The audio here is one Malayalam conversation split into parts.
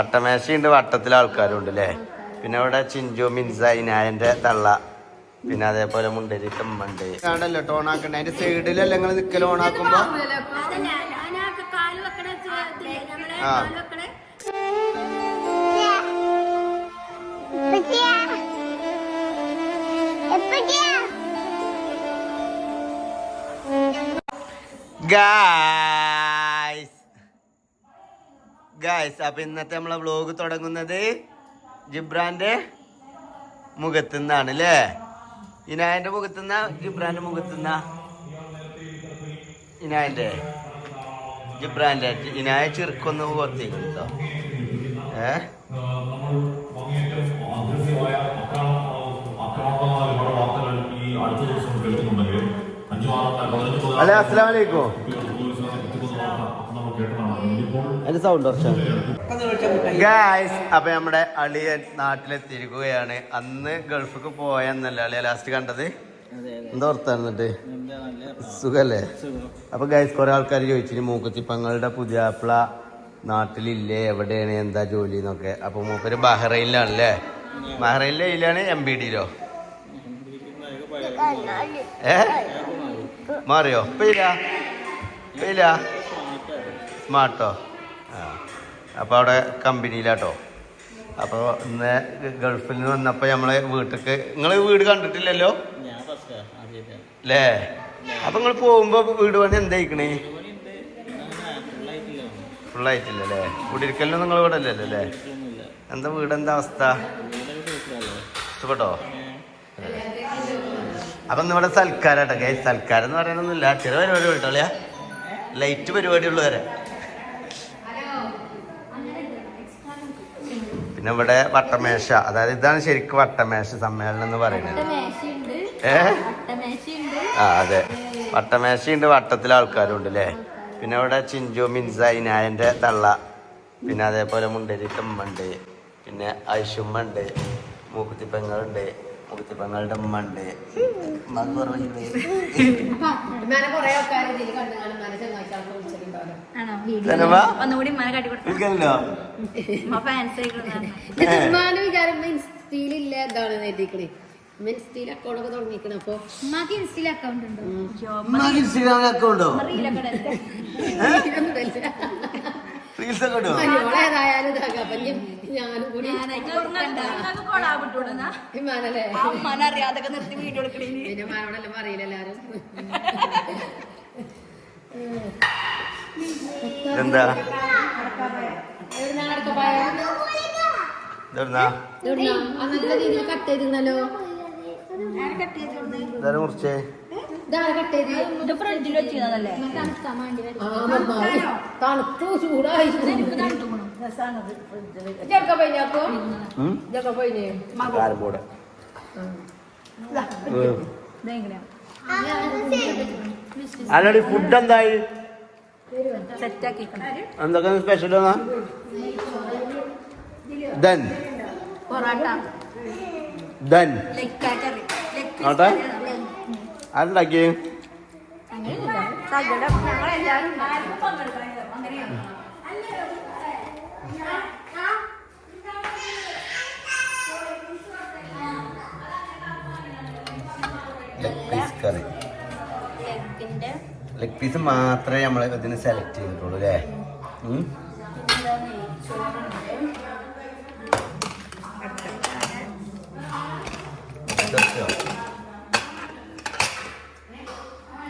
വട്ടമേശയുണ്ട് വട്ടത്തിലെ ആൾക്കാരും ഉണ്ട് അല്ലേ പിന്നെ അവിടെ ചിഞ്ചു മിൻസ ഇനായന്റെ തള്ള പിന്നെ അതേപോലെ മുണ്ടരി തുമ്മുണ്ട് ആണല്ലോ ടോണാക്കണ്ട അതിന്റെ സൈഡിലല്ല നിങ്ങൾ നിക്കൽ ഓണാക്കുമ്പോ ആ. ഗായ്സ് ഗായ്സ് അപ്പൊ ഇന്നത്തെ നമ്മളെ വ്ലോഗ് തുടങ്ങുന്നത് ജിബ്രാന്റെ മുഖത്തുനിന്നാണ് അല്ലേ ഇനായന്റെ ജിബ്രാന്റെ ജിബ്രാന്റെ മുഖത്തുനിന്ന? ഇനായന്റെ. ജിബ്രാന്റെ. ഇനായ ചെറുക്കൊന്ന് പുറത്തേക്ക് ഏ? അല്ലെ അസ്സലാം അതിന്റെ സൗണ്ട് കുറച്ചാണ് ഗായ്സ് അപ്പൊ നമ്മുടെ അളിയൻ നാട്ടിലെത്തിയിരിക്കുകയാണ് അന്ന് ഗൾഫിക്ക് പോയെന്നല്ല അളിയ ലാസ്റ്റ് കണ്ടത്? എന്താ ഓർത്തായിരുന്നിട്ട് സുഖല്ലേ? അപ്പൊ ഗൈസ് കുറെ ആൾക്കാർ ചോദിച്ചിട്ട് മൂക്കുത്തി പങ്ങളുടെ പുതിയാപ്പിള നാട്ടിലില്ലേ? എവിടെയാണ്? എന്താ ജോലി എന്നൊക്കെ. അപ്പൊ മൂപ്പര് ബഹ്റൈനിലാണല്ലേ? ബഹ്റൈനിലെ ഇതിലാണ് എം ബി ഡിയിലോ ഏ? മാറിയോ? പെയ്ല ഇല്ല? സ്മാർട്ടോ ആ അപ്പോൾ അവിടെ കമ്പനിയിലാട്ടോ. അപ്പോൾ ഇന്ന് ഗൾഫിൽ നിന്ന് വന്നപ്പോൾ നമ്മളെ വീട്ടിലേക്ക് നിങ്ങൾ വീട് കണ്ടിട്ടില്ലല്ലോ? അല്ലേ അപ്പം നിങ്ങൾ പോകുമ്പോൾ വീട് പണി എന്തായിക്കണേ? ഫുള്ളായിട്ടില്ല അല്ലേ കുടിരിക്കലിനും നിങ്ങൾ ഇവിടെ അല്ലല്ലോ അല്ലേ എന്താ വീട് എന്താ അവസ്ഥ? ഇഷ്ടപ്പെട്ടോ? അപ്പം ഇവിടെ സൽക്കാരാട്ടോ. ഗൈ സൽക്കാരം എന്ന് പറയാനൊന്നുമില്ല ചെറിയ പരിപാടി കേട്ടോളിയാ ലൈറ്റ് പരിപാടി ഉള്ളവരെ പിന്നെ ഇവിടെ വട്ടമേശ. അതായത് ഇതാണ് ശരിക്കും വട്ടമേശ സമ്മേളനം എന്ന് പറയുന്നത്. ഏ? ആ അതെ. വട്ടമേശയുണ്ട് വട്ടത്തിലെ ആൾക്കാരും ഉണ്ട് അല്ലേ പിന്നെ ഇവിടെ ചിഞ്ചു മിൻസ ഇനായന്റെ തള്ള. പിന്നെ അതേപോലെ മുണ്ടേരി കമ്മുണ്ട്. പിന്നെ ഐഷുമ്മ ഉണ്ട് മൂക്കുത്തി പെങ്ങളുടെ ഉമ്മ ഉണ്ട്. ഉമ്മാക്ക് കുറവുണ്ട് ആണോ? ധനവ ഒന്നുകൂടി മന കാട്ടി കൊടുത്തു? വിളിക്കലുണ്ടോ ഫാൻസ് വിചാരം ഇൻസ്റ്റീലില്ല എന്താണ് നേടിക്കണേ ഇൻസ്റ്റീൽ അക്കൗണ്ട് ഒക്കെ തുടങ്ങിക്കണ അപ്പൊ. ഉമ്മാക്ക് ഇൻസ്റ്റയിൽ അക്കൗണ്ട് ഉണ്ടോ? ഉമ്മാക്ക് ഇൻസ്റ്റാഗ്രാമിൽ അക്കൗണ്ടോ? റീൽസ് ഒക്കെ ഇടുവോ? ഞാനും കൂടി അറിയാതൊക്കെ നിർത്തി വീഡിയോ എടുക്കണേന് പിന്നെ മാനോടെല്ലാം പറയില്ല എല്ലാരും. എന്താ എവിടുന്നാ അടക്ക പോയ ഇതെവിടുന്നാ നല്ല രീതിയിൽ കട്ട് ചെയ്തിരുന്നല്ലോ. മുറിച്ചേ? ചൂടായി. ഇതൊക്കെ? ഇതൊക്കെ കാരംബോർഡ് ഇതെങ്ങനെയാ അല്ലടി ഫുഡ് എന്തായി എന്തൊക്കെ സ്പെഷ്യൽ ദൻ പൊറാട്ട ദൻ ആട്ടെ ആരുണ്ടാക്കി ഞങ്ങളെല്ലാവരും ലെഗ് പീസ് കറി ലെഗ് പീസ് മാത്രമേ നമ്മൾ ഇതിന് സെലക്ട് ചെയ്തിട്ടുള്ളൂ അല്ലേ?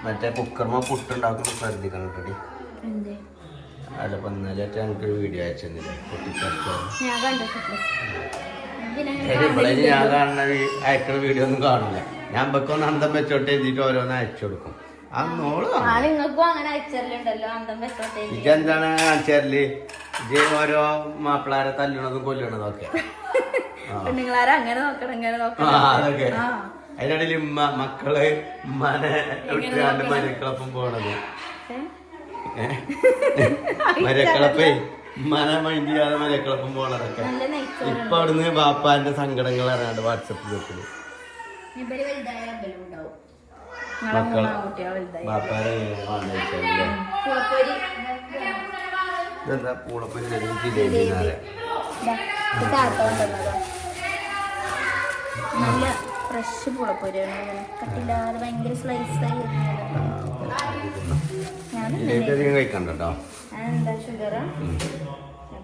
മറ്റേ കുക്കർമ പുട്ടുണ്ടാക്കുമ്പോൾ ശ്രദ്ധിക്കണം കേട്ടോ അല്ല ഇന്നലെ ഞങ്ങൾക്ക് വീഡിയോ പൊട്ടിത്തെറിച്ചോ ഞാൻ കാണുന്ന അയക്കുന്ന വീഡിയോ ഒന്നും കാണില്ല ഞാൻ വെക്കൊന്ന് അന്തം വെച്ചോട്ട് എഴുതിയിട്ട് ഓരോന്ന് അയച്ചു കൊടുക്കും. ഇതെന്താണ് കാണിച്ചാൽ ഇത് ഓരോ മാപ്പിളാരെ തല്ലണതും കൊല്ലണതും ഒക്കെ. പെണ്ണുങ്ങളാരെ അങ്ങനെ നോക്കണം ഇങ്ങനെ ആ നോക്കണം. അതൊക്കെ. അതിനിടയിൽ ഉമ്മ മക്കൾ ഉമ്മാനെ മനക്കളപ്പം പോണത്? മരക്കളപ്പേ മന മൈൻഡ് ചെയ്യാതെ മരക്കളപ്പം പോണതൊക്കെ ഇപ്പൊ അവിടുന്ന് ബാപ്പാന്റെ സങ്കടങ്ങൾ അറിയാണ്ട് വാട്സപ്പ് മക്കൾ ബാപ്പാരെ പുളപ്പൊരി. ഇതെന്താ പൂളപ്പൊരി ജിലേബി എന്നറിയാം ഫ്രഷ് പുളപ്പൊരിയാണ് കട്ടില്ലാതെ ഭയങ്കര കഴിക്കണ്ട കേട്ടോ എന്താ ഷുഗറാ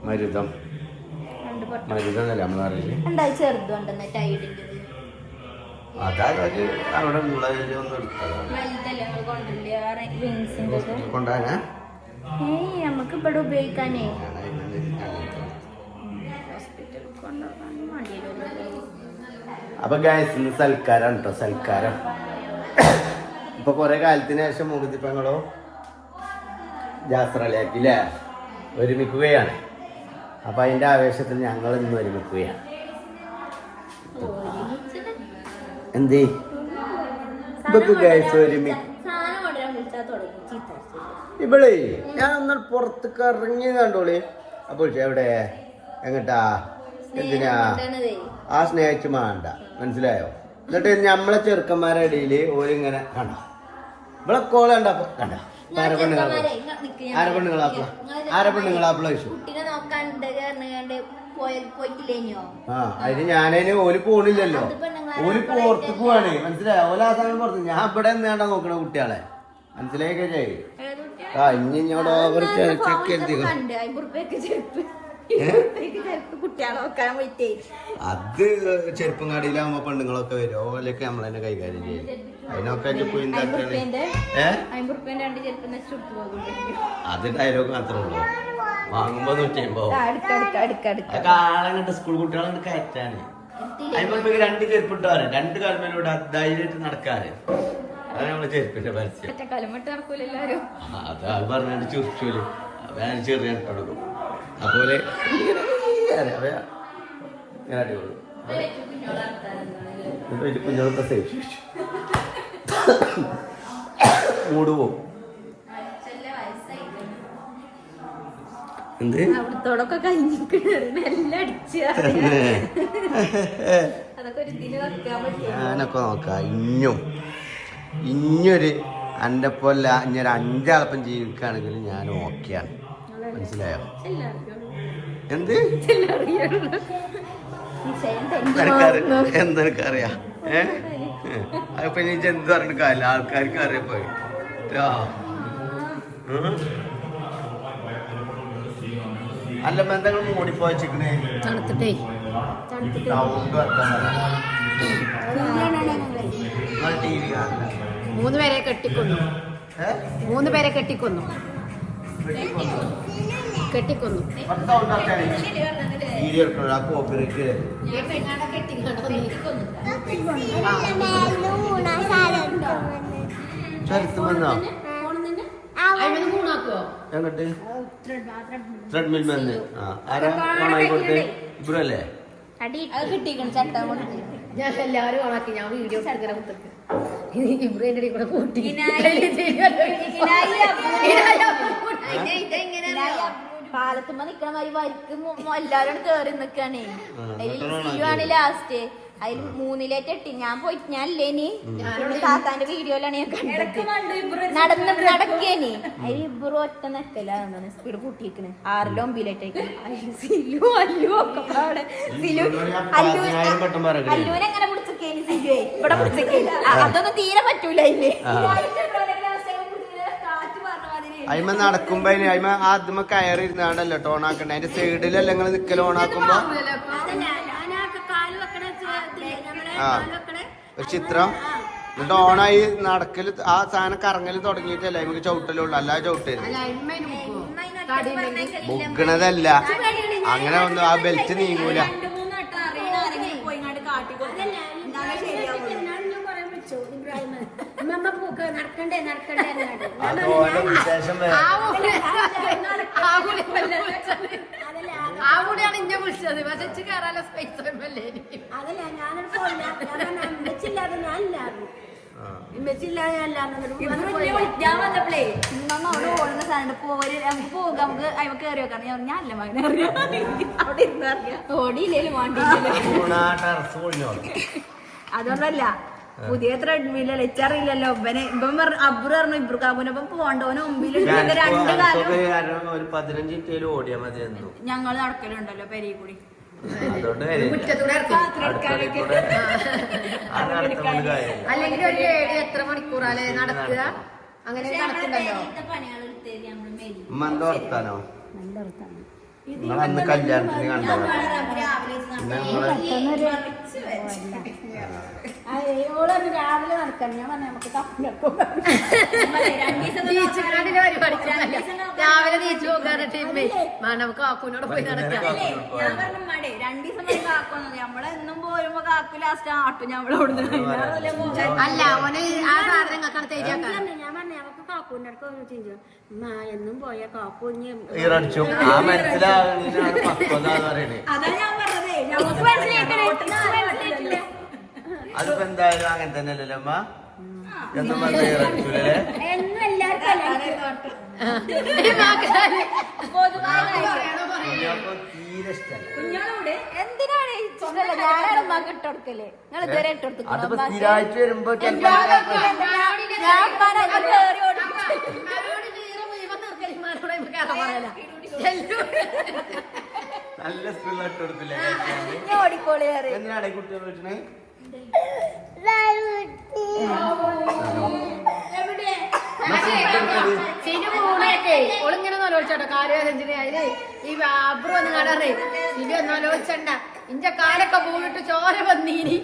മരുതം. ചെറുതുണ്ടെന്ന് ടൈഡിന്റെ നമുക്ക് ഇവിടെ ഉപയോഗിക്കാനേ. ഹോസ്പിറ്റലിൽ കൊണ്ടുപോകാൻ മടിയില്ലല്ലോ അപ്പൊ ഗായസ് ഇന്ന് സൽക്കാരം കേട്ടോ സൽക്കാരം. ഇപ്പൊ കൊറേ കാലത്തിന് ശേഷം മുകുതിപ്പങ്ങളോ ജാസ്രളിയാക്കില്ലേ ഒരുമിക്കുകയാണ്. അപ്പൊ അതിന്റെ ആവേശത്തിൽ ഞങ്ങൾ ഇന്ന് ഒരുമിക്കുകയാണ്. എന്തേ? ഇതൊക്കെ ഗായസ് ഒരുമി ഇവളേ ഞാൻ ഒന്ന് പുറത്തേക്ക് ഇറങ്ങി കണ്ടോളി. അപ്പോൾ എവിടെ? എങ്ങട്ടാ? എന്തിനാ. ആ സ്നേഹിച്ച് മാണ്ട. മനസ്സിലായോ? എന്നിട്ട് നമ്മളെ ചെറുക്കന്മാരുടെ ഇടയിൽ ഓരിങ്ങനെ കണ്ട. ഇവിടെ കോള കണ്ട കണ്ട. ആര പെണ്ണുങ്ങളാ ചെറുക്കന്മാരെ, ഇങ്ങ- നിക്ക് ഞാൻ ആര പെണ്ണുങ്ങളാപ്പള ഇങ്ങൾ ആര പെണ്ണുങ്ങളാപ്പള ചോദിച്ചു. ആ അതിന് ഞാനതിന് ഓൽ പോണില്ലല്ലോ. ഓൽ പുറത്ത് പോവാണ്. മനസ്സിലായോ? ഓല ആ സമയം പുറത്ത്. ഞാൻ ഇവിടെ നിന്നാണ്ടാ നോക്കണ കുട്ടികളെ. മനസ്സിലായി കഴിഞ്ഞേ ആ ഇനി ഇങ്ങോട്ട് ഓവർ ചെക്ക് ചെരുപ്പ് അത് ചെറുപ്പം കടയിലാവുമ്പോ പെണ്ണുങ്ങളൊക്കെ വരും. ഓലൊക്കെ നമ്മൾ തന്നെ കൈകാര്യം ചെയ്യും. അതിനൊക്കെ ചെരുപ്പ് അത് ഡയലോഗ് മാത്രമേ ഉള്ളൂ. വാങ്ങുമ്പോ നൂറ്റി അമ്പത് ആളങ്ങട്ട് സ്കൂൾ കുട്ടികളെ കയറ്റാന്. അതിപ്പോ രണ്ട് ചെരുപ്പ് ഇട്ടാറ് രണ്ട് കാൽമേലൂടെ ധൈര്യമായിട്ട് നടക്കാറ് അതാണ് നമ്മളെ ചെരുപ്പിന്റെ പരസ്യം. അതാ കലമട്ട് നടക്കൂല എല്ലാരും. അത് അത് പറഞ്ഞാണ്ട് ചുറിച്ചൂൽ അപ്പൊ ഞാൻ ചെറിയ തുടങ്ങും അപ്പോലെ ഇങ്ങനെ അടിപൊളി. എന്നിട്ട് കുഞ്ഞോളൊക്കെ സേഫ് മൂട് പോവും. എന്ത്? അവിടത്തോടൊക്കെ ഞാനൊക്കെ നോക്കാം. ഇഞ്ഞും. ഇഞ്ഞൊരു എന്റെ പോലെ ഇഞ്ഞൊരു അഞ്ചാളപ്പം ജീവിക്കുകയാണെങ്കിൽ ഞാൻ ഓക്കെയാണ് മനസ്സിലായോ? എന്ത്? എന്തെനിക്കറിയാം. ഏ? അപ്പൊ ഇനി ഇജ്ജ് എന്ത് പറഞ്ഞിട്ട് കാര്യമില്ല? ആൾക്കാർക്ക് അറിയപ്പോയി. അല്ല ബന്ധങ്ങൾ തണുത്തിട്ടേ. വി കാണില്ല മൂന്ന് പേരെ കെട്ടിക്കൊന്നു. മൂന്ന് പേരെ കെട്ടിക്കൊന്നു. കെട്ടിക്കൊന്നു. വീഡിയോ കോപ്പിറേറ്റ് ചരിത്രം വന്നോ എങ്ങട്ട് ത്രെഡ്മിൽ വന്ന് ആരാ ഓണായി കൊടുത്തേ ഇബ്രു അല്ലേ ഞാൻ എല്ലാവരും ഓണാക്കി ഞാൻ വീഡിയോ എടുക്കുന്ന കുത്തക്ക് ഇബ്രഹിന്റെ എന്റെ കൂടെ കൂട്ടി പാലത്തുമ്പോ നിക്കണ മാതിരി വരിക്ക് എല്ലാരും കേറി നിക്കാണേ. ആ, അതിൽ ലാസ്റ്റ്. അതിൽ മൂന്നിലേറ്റ് എട്ടി. ഞാൻ പോയി ഞാൻ ഇല്ലേനി താത്താന്റെ വീഡിയോയിലാണ് ഞാൻ കണ്ടത്. നടന്ന് നടക്കേനി അതിൽ ഇബ്രു ഒറ്റ നെക്കലാണ് സ്പീഡ് കൂട്ടിയിരിക്കണ് ആറിലോ ഒമ്പിലേറ്റേക്ക് സിലു അല്ലു ഒക്കെ അവിടെ. സിലു അല്ലു. അല്ലുവിനെ എങ്ങനെ പിടിച്ചേനി സിലുവേ? ഇവിടെ പിടിച്ചേനി അതൊന്നും തീരെ പറ്റൂല മാതിരി അയിമ നടക്കുമ്പോ അതിന് അയിമ ആദ്യമ കയറി ഇരുന്നാണ്ടല്ലോ ടോണാക്കണ്ട അതിന്റെ സൈഡിലല്ല നിങ്ങൾ നിക്കൽ ഓണാക്കുമ്പോ ആക്കുമ്പോ? ആ. ഒരു ചിത്രം. എന്നിട്ട് ഓണായി നടക്കൽ ആ സാധനം കറങ്ങൽ തുടങ്ങിയിട്ടല്ലേ അയിമക്ക് ചവിട്ടലുള്ളൂ അല്ലാതെ ചവിട്ടരുത്. ബുക്കണതല്ല അങ്ങനെ ഒന്നും ആ ബെൽറ്റ് നീങ്ങൂല രണ്ട് മൂന്ന് വട്ടം അറിയണ ആരെങ്കിലും പോയി ഇങ്ങോട്ട് കാട്ടി കൊടുക്കും എന്നാലേ ശരിയാവുള്ളൂ ഇബ്രാഹിം അമ്മ പോക്ക് നടക്കണ്ടേ നടക്കണ്ടേ എന്നാണ്. അത് ഓരോ വിശേഷം വേറെ. ആ കൂടിയാണ് ഇന്നെ വിളിച്ചത്. പക്ഷെ ഇച്ച് കയറാനുള്ള സ്പേസ് ഒന്നുമല്ലേ അതല്ല ഞാനൊരു പോയില്ല ഞാൻ വന്നപ്പോഴേ അവിടെ ഓടുന്ന സാധനം പോര്. നമുക്ക് പോകാം. നമുക്ക് അയ്മ കയറി വെക്കാം. ഞാൻ പറഞ്ഞു, ഞാനല്ല മകനെ. അറിയാം അവിടെ ഓടിയില്ലേലും വാണ്ടിയില്ലേ. അതുകൊണ്ടല്ല. പുതിയ ത്രെഡ്മില്ല അല്ലേ ഇച്ചറിയില്ലല്ലോ ഇവനെ ഇവൻ പറഞ്ഞു അബ്ബു പറഞ്ഞു ഇബ്രുക്കാബുനൊപ്പം പോണ്ടോന് മുമ്പിലുണ്ട് രണ്ട് കാലം ഞങ്ങൾ നടക്കലുണ്ടല്ലോ പെരി കൂടി. അല്ലെങ്കിൽ ഒരു ഏഴ് എത്ര മണിക്കൂറാലേ നടക്കുക അങ്ങനെ നടക്കണ്ടല്ലോ നിങ്ങൾ അന്ന് കല്യാണത്തിന് കണ്ടോ ഓളൊരു രാവിലെ നടക്കണം. ഞാൻ പറഞ്ഞു നമുക്ക് കപ്പിലൊക്കെ രാവിലെ നമുക്ക് കാക്കൂനോട് പോയി നടക്കാം. ഞാൻ പറഞ്ഞു മടേ രണ്ടു ദിവസം കാക്കൊന്നും നമ്മളെന്നും പോരുമ്പോ കാക്കു ലാസ്റ്റ് ആട്ടും നമ്മളോട് അല്ല? ഓന് ആ സാധനം ഞാൻ പറഞ്ഞു നമുക്ക് അടുത്ത് ഒന്ന് എന്നും പോയ കാക്കൂഞ്ഞ് അതാ ഞാൻ പറഞ്ഞതേ. നമുക്ക് അതിപ്പോ എന്തായാലും അങ്ങനെ തന്നെ അല്ലല്ലോ അമ്മ? എന്നും പറഞ്ഞ ഈറടിച്ചൂലേ എന്നും എല്ലാവർക്കും അല്ലേ? കുഞ്ഞാപ്പോ തീരെ ഇഷ്ടമല്ല. എന്തിനാണ് ഈ ഞാനാണ് ഉമ്മാക്ക് ഇട്ടുകൊടുക്കൽ നിങ്ങൾ ഇതുവരെ ഇട്ടുകൊടുത്തു അതിപ്പോ സ്ഥിരമായിട്ട് വരുമ്പോ ചിലപ്പോ ഞാൻ ഉമ്മാനെ അങ്ങ്. നല്ല ഇട്ട് കൊടുത്തില്ലേ ഞാൻ എന്തിനാണ് കുട്ടികൾ വീട്ടിന് ഓളിങ്ങനെ നോലോളിച്ചോട്ടോ കാലുവേദന അതിൽ ഈ അബ്രു ഒന്ന് കാണാറേ. സിനു ഒന്ന് നോലോളിച്ചണ്ട ഇന്റെ കാലൊക്കെ പൂവിട്ട് ചോര വന്നീനി.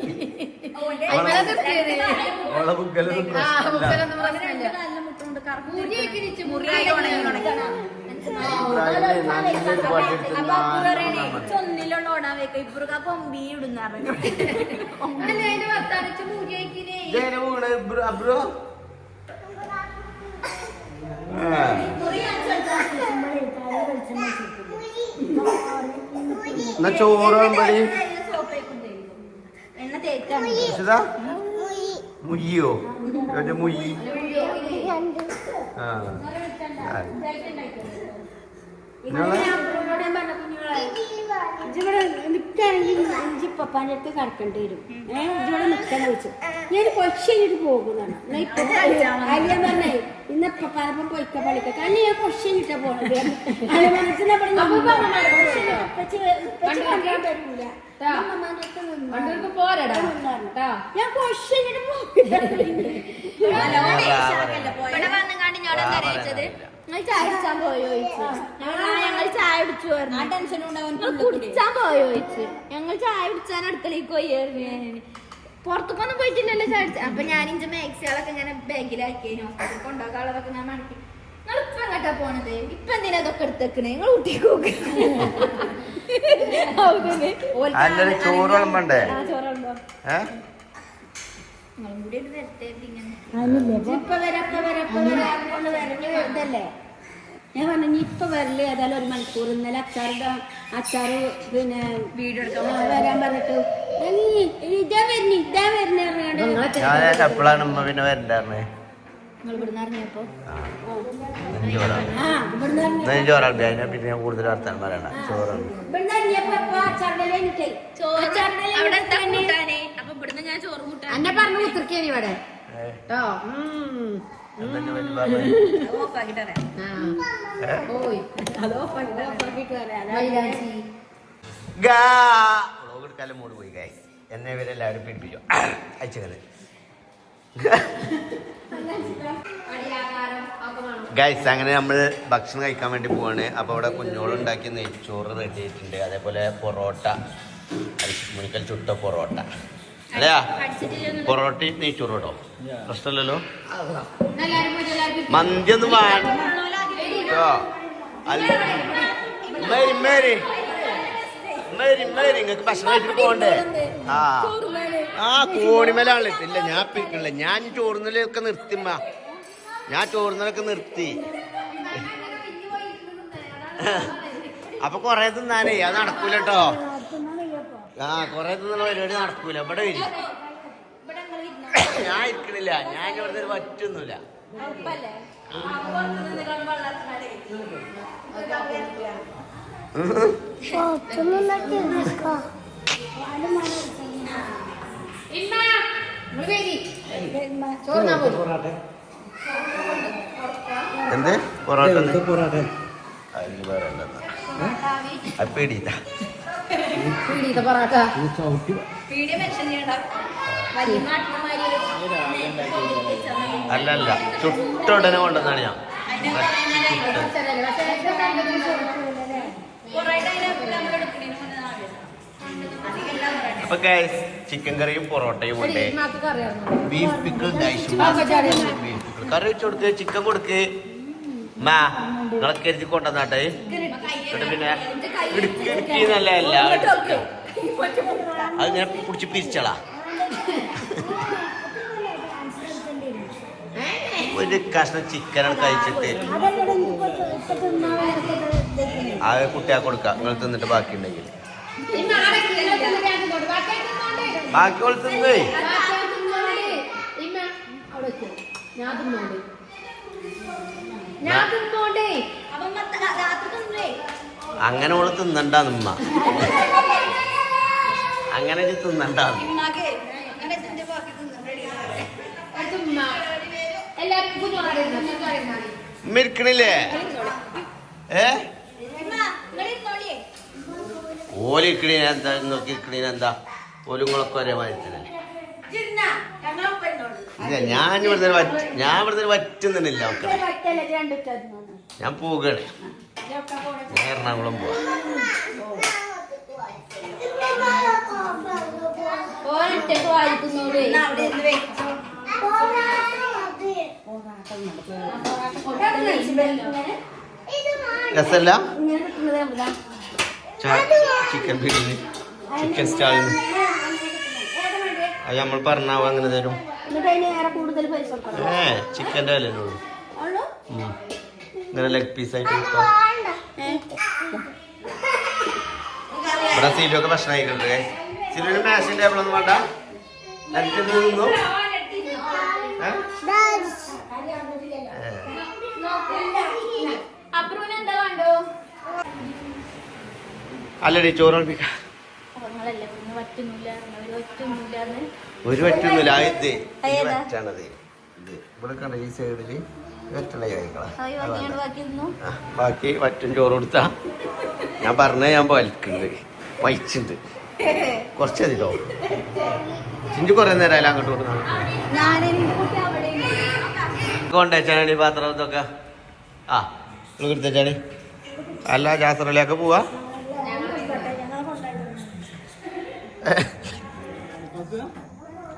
മുറിയൊക്കെ മുറിയായി ഉണങ്ങി ഉണങ്ങണം ചൊന്നിലുള്ള ഓടാൻ വെക്ക ഇപ്പുറക്ക കൊമ്പി ഇടുന്ന പറഞ്ഞു അല്ല അതിന്റെ വർത്താനിച്ച് മുറിയേക്കിനെ ഇതേനെ വീണ് ഇബ്രു- അബ്രു ആ. എന്നാ ചോറ് ഇതാ മുയ്യോ? മുയ്യി. ആ. ആ. നിങ്ങളെ? അബ്രോനോട് ഞാൻ പറഞ്ഞ കുഞ്ഞുങ്ങളെ ഇജിവിടെ നിൽക്കുകയാണെങ്കിൽ ഇഞ്ചി പപ്പാന്റെ അടുത്ത് കിടക്കേണ്ടി വരും. ഏഹ് ഇജിവിടെ നിൽക്കാൻ വെച്ചു ഞാൻ കൊച്ചു കഴിഞ്ഞിട്ട് പോകുന്നതാണ്. ഞാൻ പറഞ്ഞേ ഇന്ന് പപ്പാനപ്പം പൊയ്ക്ക പള്ളിക്ക. കാരണം ഞാൻ കൊച്ചു കഴിഞ്ഞിട്ടാ പോണത്. അത് മനസ്സിനെ ട്ടാ. ഞാൻ കൊച്ചു കഴിഞ്ഞിട്ട് ഞാൻ നിങ്ങൾ ചായ കുടിച്ചാൻ പോയോ ചോദിച്ചു? ഞങ്ങൾ ചായ കുടിച്ചു പറഞ്ഞു. ആ ടെൻഷൻ ഉണ്ടാവും കുടിച്ചാൻ പോയോ ചോദിച്ചു? ഞങ്ങൾ ചായ കുടിച്ചാൻ അടുക്കളയിൽ പോയി പുറത്തേക്കൊന്നും പോയിട്ടില്ലല്ലോ ചായ കുടിച്ച അപ്പൊ ഞാൻ ഇഞ്ച മാക്സികളൊക്കെ ഇങ്ങനെ ബാഗിലാക്കി ഹോസ്പിറ്റലിൽ കൊണ്ടുപോകാനുള്ളതൊക്കെ ഞാൻ മടക്കി. നിങ്ങൾ ഇപ്പൊ എങ്ങോട്ടാ പോണത്? ഇപ്പൊ എന്തിനാ ഇതൊക്കെ എടുത്തേക്കണേ? നിങ്ങൾ ഊട്ടിക്ക് ചോറ് വിളമ്പണ്ടേ? നിങ്ങളും കൂടി ഒരു ഇങ്ങനെ ഇപ്പൊ വരപ്പ ഇപ്പൊ വരാ ഇപ്പൊ വരാം. ഇതല്ലേ? ഞാൻ പറഞ്ഞു ഇനി ഇപ്പൊ വരൽ ഏതായാലും ഒരു മണിക്കൂർ. ഇന്നലെ അച്ചാറുടെ അച്ചാറ് പിന്നെ വരാൻ പറഞ്ഞിട്ട് "ഏയ്, ഇതാ വരുന്നു ഇതാ വരുന്നേ പറഞ്ഞാണ്ട് ഞാൻ എപ്പോഴാണ് ഉമ്മ പിന്നെ വരണ്ടായിരുന്നേ ഞാൻ പിന്നെ കൂടുതൽ ചോറാണ് ചോറ് പറഞ്ഞു കുത്തിർക്കേനി ഇവിടെ. കേട്ടോ എടുക്കാനും മൂട് പോയി ഗായ് എന്നെ ഇവരെല്ലാവരും പിടിപ്പിച്ചു അയച്ചത് ഗൈസ് അങ്ങനെ നമ്മൾ ഭക്ഷണം കഴിക്കാൻ വേണ്ടി പോവാണ്. അപ്പോൾ അവിടെ കുഞ്ഞോളുണ്ടാക്കിയ നെയ്ച്ചോറ് റെഡി ആയിട്ടുണ്ട്. അതേപോലെ പൊറോട്ട. മുനിക്കൽ ചുട്ട പൊറോട്ട. അല്ലയാ പൊറോട്ടയും നെയ്ച്ചോറും കേട്ടോ പ്രശ്നമില്ലല്ലോ? മന്തിയൊന്നും ഒന്നും വേണ്ട മേരി മേരി മേരി മേരി നിങ്ങൾക്ക് ഭക്ഷണം കഴിച്ചിട്ട് പോകണ്ടേ? ആ. ആ കോണിമേലാണല്ലോ ഇല്ല ഞാൻ പിടിക്കണില്ല ഞാൻ ചോറുന്നലൊക്കെ നിർത്തിമ്മ ഞാൻ ചോറുന്നലൊക്കെ നിർത്തി. അപ്പൊ കൊറേ തിന്നാനേ അത് നടക്കൂല കേട്ടോ ആ കൊറേ തിന്നുന്ന പരിപാടി നടക്കൂല. ഇവിടെ വരും ഞാൻ ഇരിക്കണില്ല. ഞാൻ ഇവിടെ പറ്റൊന്നുമില്ല. എന്ത്? പൊറോട്ട? പൊറോട്ട? പൊറാട്ട. അതിന് വേറെ ഉണ്ടെന്നാ. അത് ചുട്ടുടനെ പീടിയത്തെ പൊറാട്ട കൊണ്ടുവന്നാണ് ഞാൻ അപ്പൊ ഗൈസ് ചിക്കൻ കറിയും പൊറോട്ടയും ഉണ്ട് ബീഫ് പിക്കിൾ ബീഫ് പിക്കിൾ കറി വെച്ച് കൊടുക്ക് ചിക്കൻ കൊടുക്ക് മാ നിങ്ങളെ കരുതി കൊണ്ടുവന്നാട്ടെ. എന്നിട്ട് പിന്നെ ഇടുക്കി ഇടുക്കി നല്ല അല്ല അത് ഞാൻ പിടിച്ച് പിരിച്ചളാ. ഒരു കഷ്ണം ചിക്കനാണ് കഴിച്ചിട്ട്. അത് കുട്ടിയാ കൊടുക്കാം. നിങ്ങൾ തിന്നിട്ട് ബാക്കി ഉണ്ടെങ്കിൽ ബാക്കി കൊടുത്തേ ഞാൻ തിന്നോണ്ട് തിന്നേ ബാക്കി തിന്നോണ്ട് ഇമ്മ അവിടെ വെച്ചോ ഞാൻ തിന്നോണ്ട് ഞാൻ തിന്നോണ്ടേ അങ്ങനെ ഓൾ തിന്നണ്ടാന്നുമ്മ അങ്ങനെ തിന്നണ്ട മിരിക്കണില്ലേ ഏ? ഓലിക്കണീനെന്താ ഇരിക്കണീ എന്താ? നോക്കി ഇരിക്കണീ എന്താ? ഓലും കൂടെ ഒരേ മാതിരി തന്നെ ഇല്ല ഞാൻ ഇവിടുത്തെ വറ്റ ഞാൻ ഇവിടുത്തെ പറ്റുന്നില്ല മക്കളെ. ഞാൻ പോകണേ ഞാൻ എറണാകുളം പോവാ. രസമല്ല? ചിക്കൻ ബിരിയാണി ചിക്കൻ സ്റ്റാളിന് അത് നമ്മൾ പറഞ്ഞാവും അങ്ങനെ തരും. ഏ ചിക്കന്റെ വില ഉള്ളൂ? ഇങ്ങനെ ലെഗ് പീസ് ആയിട്ട് കിട്ടും ഇവിടെ സീറ്റൊക്കെ ഭക്ഷണം കഴിക്കുന്നുണ്ട് സീലിന് മാഷിൻ ടേബിൾ ഒന്നും വേണ്ട. എന്നിട്ട് നിന്നു അല്ലടി ചോറ് കളിപ്പിക്ക അപ്പൊ നിങ്ങളല്ലേ പിന്നെ പറ്റുന്നില്ല അവർ പറ്റുന്നില്ലാന്ന് ഒരു പറ്റൊന്നുമില്ല ആ ഇത്? വറ്റാണത് ഇത് ഇവിടെ കണ്ട ഈ സൈഡിൽ വെറ്റുള്ള ബാക്കി വറ്റും ചോറ് കൊടുത്താ. ഞാൻ പറഞ്ഞ ഞാൻ വലിക്കുന്നുണ്ട്. വലിച്ചിണ്ട് കൊറച്ചതിലോ? ചിഞ്ചു കൊറേ നേരം അല്ല അങ്ങോട്ട് കൊടുക്കണം ഈ പാത്രം ഇതൊക്കെ. ആ നിങ്ങൾ കൊടുത്തേച്ചാണ് അല്ല ജാസറിലേക്ക് പോവാ.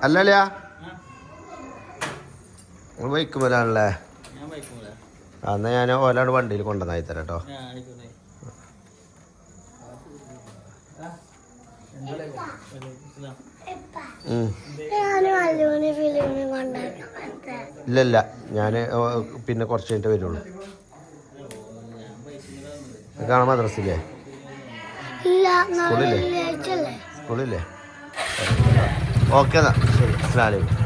അല്ലല്ല നിങ്ങൾ ബൈക്കുമ്പോലാണല്ലേ ഞാൻ വയ്ക്കൂല എന്നാ ഞാൻ ഓലാണ് വണ്ടിയിൽ കൊണ്ടുവന്നായി തരാം കേട്ടോ. ഞാനും ഇല്ലല്ല ഞാൻ പിന്നെ കുറച്ച് കഴിഞ്ഞിട്ട് വരുള്ളൂ. കാണാൻ മദ്രസില്ലേ സ്കൂളില്ലേ? സ്കൂളില്ലേ? ഓക്കെ എന്നാ. ശരി. അലൈക്കും.